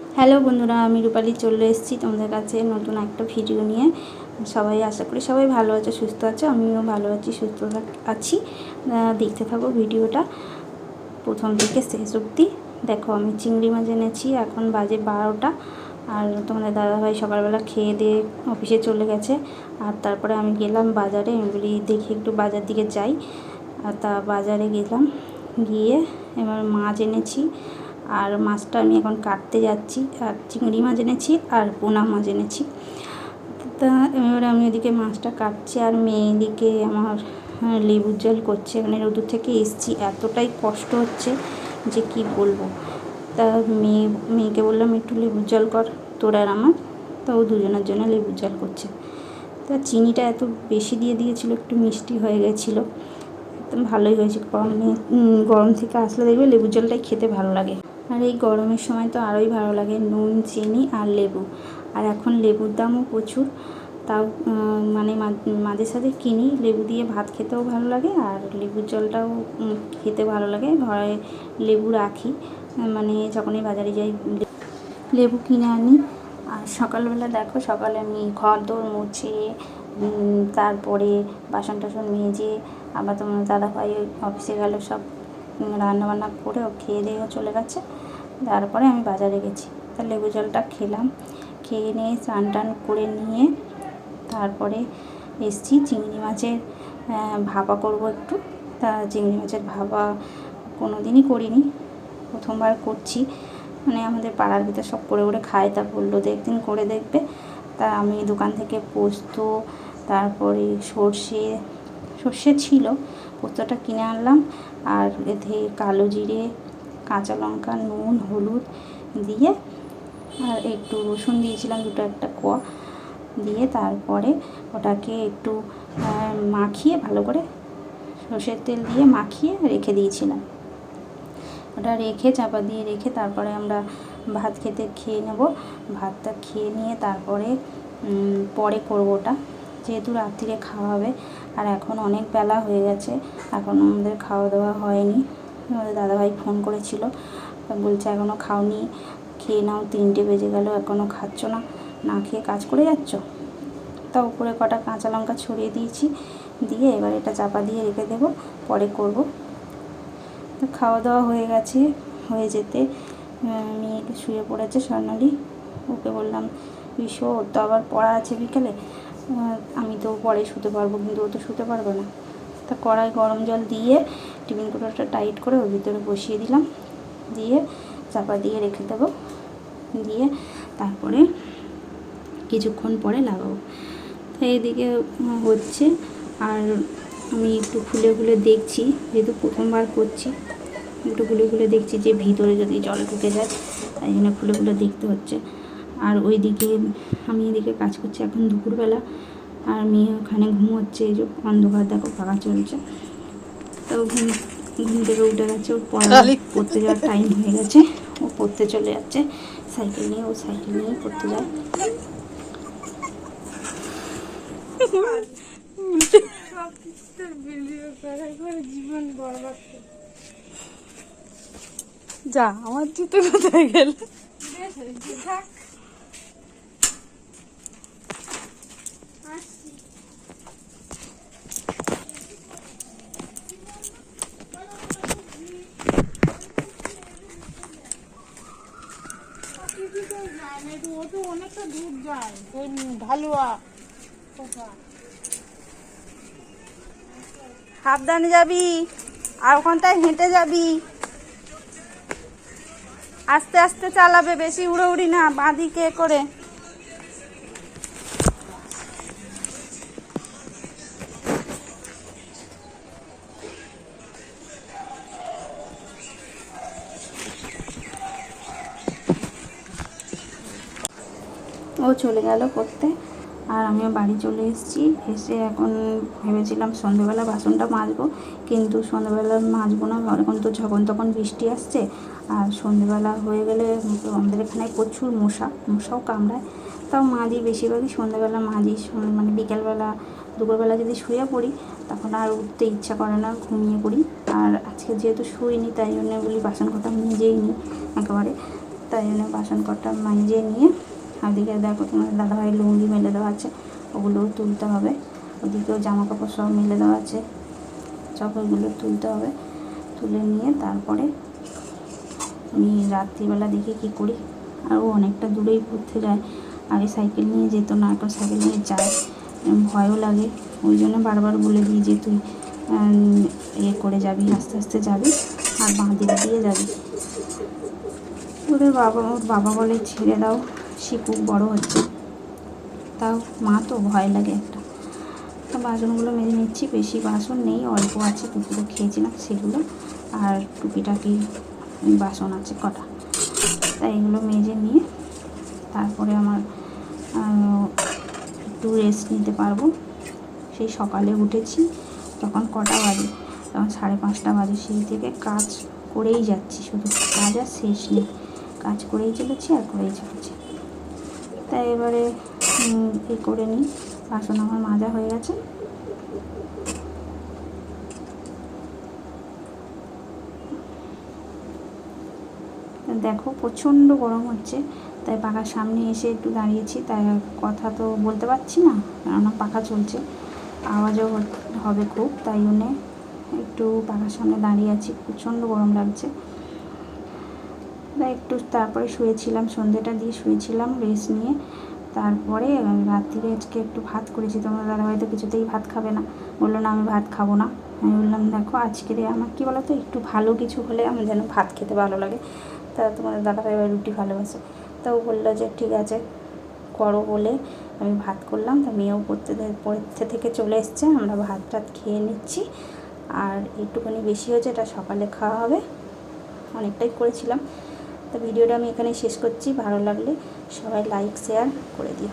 Hello বন্ধুরা, আমি রূপালি চলে এসেছি তোমাদের কাছে নতুন একটা ভিডিও নিয়ে। সবাই আশা করি সবাই ভালো আছে, সুস্থ আছে? আমিও ভালো আছি, সুস্থ আছি। দেখতে থাকো ভিডিওটা প্রথম থেকে শেষ অবধি। দেখো, আমি চিংড়ি মাছ এনেছি, এখন বাজে বারোটা। আর তোমাদের দাদাভাই সকালবেলা খেয়ে দিয়ে অফিসে চলে গেছে। আর তারপরে আমি গেলাম বাজারে, আমি দেখি একটু বাজার দিকে যাই। আর তা বাজারে গেলাম, গিয়ে এবার মাছ এনেছি। আর মাছটা আমি এখন কাটতে যাচ্ছি। আর চিংড়ি মাছ এনেছি আর পোনা মাছ এনেছি। তা এবারে আমি ওদিকে মাছটা কাটছি আর মেয়ে এদিকে আমার আহ, লেবুর জল করছে। মানে রোদুর থেকে এসছি। এতটাই কষ্ট হচ্ছে যে কি বলব। তা মেয়ে মেয়েকে বললাম একটু লেবুর জল কর তোর আর আমার। তা ও দুজনের জন্য লেবুর জল করছে। তা চিনিটা এত বেশি দিয়ে দিয়েছিল একটু মিষ্টি হয়ে গেছিল। ভালোই হয়েছে। গরমে গরম থেকে আসলে দেখবে লেবুর জলটাই খেতে ভালো লাগে। আর এই গরমের সময় তো আরোই ভালো লাগে, নুন, চিনি আর লেবু। আর এখন লেবুর দামও প্রচুর। তাও মানে মাঝে সাঝে কিনি, লেবু দিয়ে ভাত খেতেও ভালো লাগে আর লেবুর জলটাও খেতে ভালো লাগে। ঘরে লেবু রাখি মানে যখনই বাজারে যাই, লেবু কিনে আনি। আর সকালবেলা দেখো, সকালে আমি ঘর দৌড় মুছে তারপরে বাসন টাসন মেজে, আবার তোমার দাদা ভাই অফিসে গেল সব রান্নাবান্না করে ও খেয়ে দিয়েও চলে গেছে। তারপরে আমি বাজারে গেছি। তা লেবু জলটা খেলাম। খেয়ে নিয়ে স্নান টান করে নিয়ে তারপরে এসছি চিংড়ি মাছের ভাপা করব একটু। তা চিংড়ি মাছের ভাপা কোনো দিনই করিনি। প্রথমবার করছি। মানে আমাদের পাড়ার ভিতর সব করে করে খায়। তা বলল যে একদিন করে দেখবে। তা আমি দোকান থেকে পোস্ত, তারপরে সর্ষে সর্ষে ছিল। পোস্তটা কিনে আনলাম। আর এতে কালো জিরে কাঁচা লঙ্কা, নুন, হলুদ দিয়ে আর একটু রসুন দিয়েছিলাম, দুটো একটা কোয়া দিয়ে তারপরে ওটাকে একটু মাখিয়ে ভালো করে সর্ষের তেল দিয়ে মাখিয়ে রেখে দিয়েছিলাম। ওটা রেখে চাপা দিয়ে রেখে তারপরে আমরা ভাত খেতে খেয়ে নেব। ভাতটা খেয়ে নিয়ে তারপরে পরে করব ওটা। যেহেতু রাত্রিরে খাওয়া হবে, আর এখন অনেক বেলা হয়ে গেছে, এখন আমাদের খাওয়া দাওয়া হয়নি। আমাদের দাদাভাই ফোন করেছিল। বলছে এখনও খাওনি খেয়ে নাও তিনটে বেজে গেল এখনও খাচ্ছ না না খেয়ে কাজ করে যাচ্ছ? তা উপরে কটা কাঁচা লঙ্কা ছড়িয়ে দিয়েছি দিয়ে এবার এটা চাপা দিয়ে রেখে দেবো পরে করব। খাওয়া দাওয়া হয়ে গেছে হয়ে যেতে আহ, মেয়ে শুয়ে পড়েছে স্বর্ণালী। ওকে বললাম শো ওর তো আবার পড়া আছে বিকেলে আমি তো পরে শুতে পারব কিন্তু ও তো শুতে পারবে না। তা কড়াই গরম জল দিয়ে টিফিন কৌটোটা টাইট করে ওর ভিতরে বসিয়ে দিলাম। দিয়ে চাপা দিয়ে রেখে দেবো। দিয়ে তারপরে কিছুক্ষণ পরে লাগাবো। তো উম, হচ্ছে। আর আমি একটু খুলে খুলে দেখছি যেহেতু প্রথমবার করছি একটু খুলে খুলে দেখছি যে ভিতরে যদি জল ঢুকে যায় তাই জন্য খুলে দেখতে হচ্ছে। আর ওইদিকে আমি এদিকে কাজ করছি এখন দুপুরবেলা। আর মেয়ে ওখানে ঘুমোচ্ছে এই যে অন্ধকার দেখো পাকা চলছে। তো ঘুম ঘুম থেকে উঠে গেছে ওর পড়া পড়তে যাওয়ার টাইম হয়ে গেছে। ও পড়তে চলে যাচ্ছে। সাইকেল নিয়ে ও সাইকেল নিয়ে পড়তে যায়। যা আমার জুতো কোথায় গেল? সাবধানে যাবি, আর ওখানটায় হেঁটে যাবি। আস্তে আস্তে চালাবে, বেশি উড়ে উড়ি না, বাঁদিকে করে। ও চলে গেল করতে। আর আমিও বাড়ি চলে এসেছি। এসে এখন ভেবেছিলাম সন্ধ্যেবেলা বাসনটা মাজবো, কিন্তু সন্ধ্যেবেলা মাজবো না। এখন তো যখন তখন বৃষ্টি আসছে। আর সন্ধ্যেবেলা হয়ে গেলে আমাদের এখানে প্রচুর মশা, মশাও কামড়ায়। তাও মাঝি বেশিরভাগই সন্ধ্যেবেলা মাঝি সন- মানে বিকেলবেলা, দুপুরবেলা যদি শুয়ে পড়ি, তখন আর উঠতে ইচ্ছা করে না, ঘুমিয়ে পড়ি। আর আজকে যেহেতু শুইনি, তাই জন্য বলি বাসন কটা নিজেই নিই একেবারে। তাই জন্য বাসন কটা মাঞ্জিয়ে নিয়ে ওদিকে দেখো তোমার দাদাভাই লুঙ্গি মেলে দেওয়া আছে, ওগুলোও তুলতে হবে। ওদিকেও জামা কাপড় সব মেলে দেওয়া আছে সব ওইগুলো তুলতে হবে। তুলে নিয়ে তারপরে আমি রাত্রিবেলা দেখি কী করি। আর ও অনেকটা দূরেই ঘুরতে যায়। আগে সাইকেল নিয়ে যেত না, এখন সাইকেল নিয়ে যায়। ভয়ও লাগে। ওই জন্য বারবার বলে দিই যে তুই ইয়ে করে যাবি, আস্তে আস্তে যাবি, আর বাঁ দিয়ে যাবি। ওদের বাবা, ওর বাবা বলে ছেড়ে দাও। শিকুক বড় হচ্ছে। তাও মা তো ভয় লাগে একটা। তো বাসনগুলো মেজে নিচ্ছি, বেশি বাসন নেই, অল্প আছে দুপুরে খেয়েছিলাম সেগুলো। আর টুকিটাকি বাসন আছে কটা। তাই এগুলো মেজে নিয়ে তারপরে আমার একটু রেস্ট নিতে পারব। সেই সকালে উঠেছি, তখন কটা বাজে? তখন সাড়ে পাঁচটা বাজে। সেই থেকে কাজ করেই যাচ্ছি শুধু। কাজ আর শেষ নেই। কাজ করেই চলেছি আর করেই চলেছি। তাই এবারে এ করে নিই। বাসন আমার মাজা হয়ে গেছে। দেখো, প্রচণ্ড গরম হচ্ছে। তাই পাখার সামনে এসে একটু দাঁড়িয়েছি, তাই কথা তো বলতে পারছি না, কেননা পাখা চলছে। আওয়াজও হবে খুব, তাই জন্যে একটু পাখার সামনে দাঁড়িয়ে আছি। প্রচণ্ড গরম লাগছে। একটু তারপরে শুয়েছিলাম সন্ধেটা দিয়ে শুয়েছিলাম রেস্ট নিয়ে। তারপরে রাত্রিরে আজকে একটু ভাত করেছি তোমার দাদা হয়তো কিছুতেই ভাত খাবে না। বলল, না, আমি ভাত খাব না। আমি বললাম, দেখো আজকে আমার কী বলো তো একটু ভালো কিছু হলে আমার যেন ভাত খেতে ভালো লাগে। তা তোমাদের দাদা ভাই রুটি ভালোবাসে। তা ও বলল যে, ঠিক আছে, করো বলে আমি ভাত করলাম। তা মেয়েও পড়তে পড়তে থেকে চলে এসছে, আমরা ভাত টাত খেয়ে নিচ্ছি। আর একটুখানি বেশি হয়েছে, এটা সকালে খাওয়া হবে। অনেকটাই করেছিলাম। তো ভিডিওটা আমি এখানে শেষ করছি। ভালো লাগলে সবাই লাইক শেয়ার করে দিও।